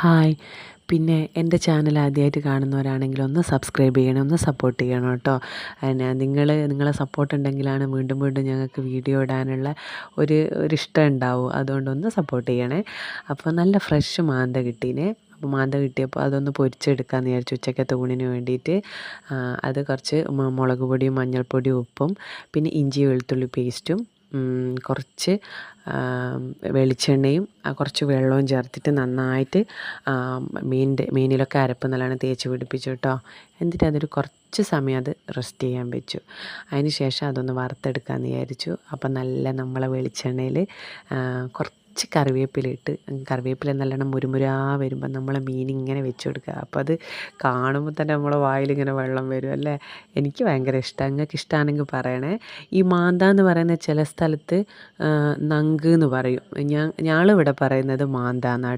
Hi. പിന്നെ എന്റെ channel ആദ്യമായിട്ട് കാണുന്നവരാണെങ്കിൽ ഒന്ന് സബ്സ്ക്രൈബ് ചെയ്യണം ഒന്ന് സപ്പോർട്ട് ചെയ്യണം കേട്ടോ. പിന്നെ നിങ്ങൾ നിങ്ങളെ സപ്പോർട്ട് ഉണ്ടെങ്കിലാണ് വീണ്ടും വീണ്ടും ഞങ്ങൾക്ക് വീഡിയോ ഇടാനുള്ള ഒരു ഒരു ഇഷ്ടം ഉണ്ടാവും. അതുകൊണ്ട് ഒന്ന് സപ്പോർട്ട് ചെയ്യണേ. അപ്പോൾ നല്ല ഫ്രഷ് മാന്ത കിട്ടീനെ. അപ്പോൾ മാന്ത കിട്ടിയപ്പോൾ അതൊന്ന് പൊരിച്ചെടുക്കാമെന്ന് വിചാരിച്ചു ഉച്ചക്കത്തെ ഊണിന് വേണ്ടിയിട്ട് അത് കുറച്ച് മുളക് പൊടിയും മഞ്ഞൾപ്പൊടിയും ഉപ്പും പിന്നെ ഇഞ്ചി വെളുത്തുള്ളി പേസ്റ്റും കുറച്ച് വെളിച്ചെണ്ണയും കുറച്ച് വെള്ളവും ചേർത്തിട്ട് നന്നായിട്ട് മീനിന്റെ മീനിലൊക്കെ അരപ്പ് നല്ലോണം തേച്ച് പിടിപ്പിച്ചു കേട്ടോ എന്നിട്ട് അതൊരു കുറച്ച് സമയം അത് റെസ്റ്റ് ചെയ്യാൻ വെച്ചു. അതിന് ശേഷം അതൊന്ന് വറുത്തെടുക്കാമെന്ന് വിചാരിച്ചു. അപ്പം നല്ല നമ്മളെ വെളിച്ചെണ്ണയിൽ കുറച്ച് കുറച്ച് കറിവേപ്പില ഇട്ട് കറിവേപ്പില നല്ലോണം മുരുമുരാ വരുമ്പോൾ നമ്മൾ മീൻ ഇങ്ങനെ വെച്ച് കൊടുക്കുക അപ്പോൾ അത് കാണുമ്പോൾ തന്നെ നമ്മളെ വായിലിങ്ങനെ വെള്ളം വരും അല്ലേ? എനിക്ക് ഭയങ്കര ഇഷ്ടം. നിങ്ങൾക്ക് ഇഷ്ടമാണെങ്കിൽ പറയണേ. ഈ മാന്ത എന്ന് പറയുന്ന ചില സ്ഥലത്ത് നങ്ക് എന്ന് പറയും. ഞാൻ ഞങ്ങളിവിടെ പറയുന്നത് മാന്ത എന്നാണ്